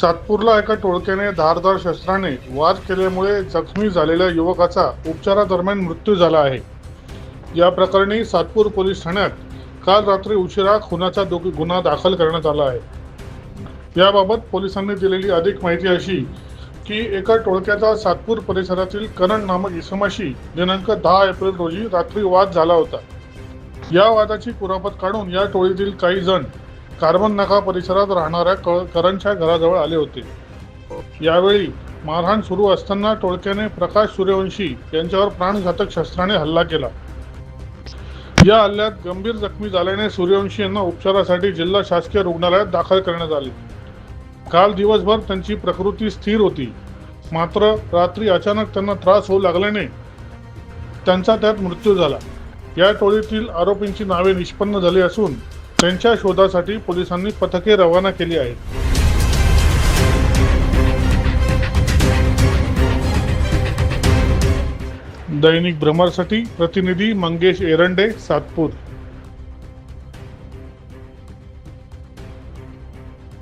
सातपूरला एका टोळक्याने धारदार शस्त्राने वार केल्यामुळे जखमी झालेल्या युवकाचा उपचारादरम्यान मृत्यू झाला आहे. या प्रकरणी सातपूर पोलीस ठाण्यात काल रात्री उशिरा खुनाचा गुन्हा दाखल करण्यात आला आहे. याबाबत पोलिसांनी दिलेली अधिक माहिती अशी की एका टोळक्याचा सातपूर परिसरातील करण नामक इसमाशी दिनांक दहा एप्रिल रोजी रात्री वाद झाला होता. या वादाची कुरापत काढून या टोळीतील काही जण कार्बन नाका परिसरात राहणाऱ्या क- करणच्या घराजवळ आले होते. यावेळी मारहाण सुरू असताना टोळक्याने प्रकाश सूर्यवंशी यांच्यावर प्राणघातक शस्त्राने हल्ला केला. या हल्ल्यात गंभीर जखमी झाल्याने सूर्यवंशी यांना उपचारासाठी जिल्हा शासकीय रुग्णालयात दाखल करण्यात आले. काल दिवसभर त्यांची प्रकृती स्थिर होती. मात्र रात्री अचानक त्यांना त्रास होऊ लागल्याने त्यांचा त्यात मृत्यू झाला. या टोळीतील आरोपींची नावे निष्पन्न झाली असून त्यांच्या शोधासाठी पोलिसांनी पथके रवाना केली आहेत. दैनिक भ्रमरसाठी प्रतिनिधी मंगेश एरंडे सातपूर